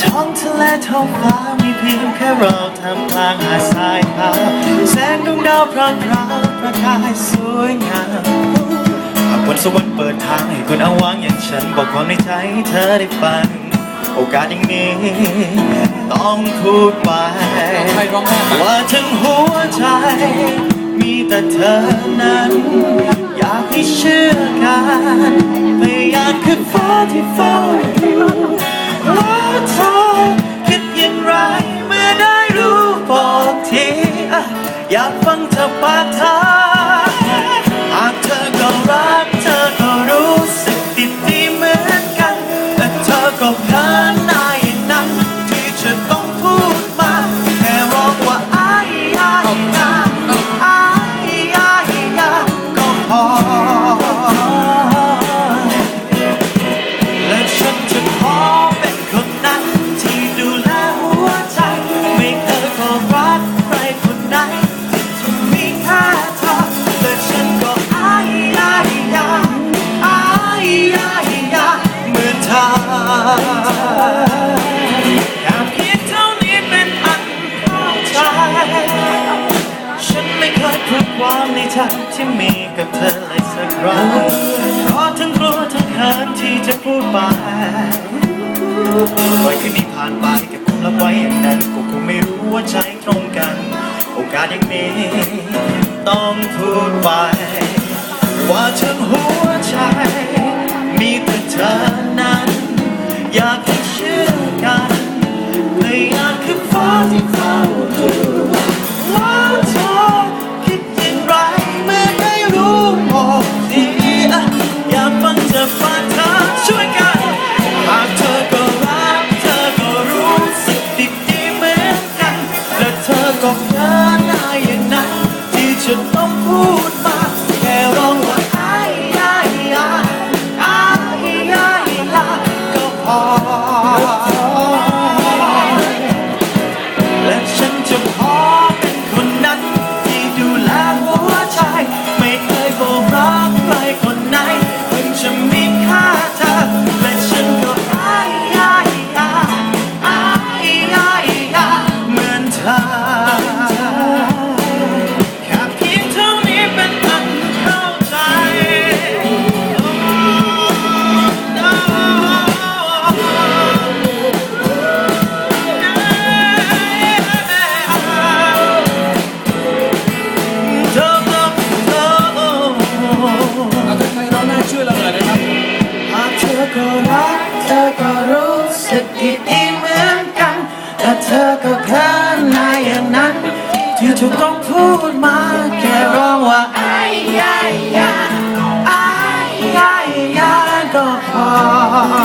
ท้องทะเลท้องฟ้ามีเพียงแค่เราทำกลางหาดทรายขาวแสงดวงดาวพรางพราวประกายสวยงาม วันสวรรค์เปิดทางให้คนเอาวางอย่างฉัน บอกความในใจให้เธอได้ฟัง โอกาสอย่างนี้ ต้องพูดไป ว่าทั้งหัวใจ มีแต่เธอนั้น อยากให้เชื่อกันพยายากคือฟ้าที่เฝ้า แค่เพียงเท่านี้เป็นอันเข้าใจ ฉันไม่เคยพูดความในใจที่มีกับเธอเลยสักครั้งเพราะทั้งกลัวทั้งเขินที่จะพูดไปปล่อยคืนนี้ผ่านไปเก็บความลับไว้อย่างนั้นก็คงไม่รู้ว่าใจตรงกัน โอกาสอย่างนี้ต้องพูดไป ว่าทั้งหัวใจ มีแต่เธอ ฉันต้องพูดมาแค่ร้องว่าไอ้ไอ้ไอ้ไอ้ไอ้ไอ้ก็พอ ก็รักเธอก็รู้สึกดีดีเหมือนกันแต่เธอก็เคินนายอย่างนั้นที่ถูกต้องพูดมาแค่ร้องว่าไอ้ยายาไอ้ยายาก็พอ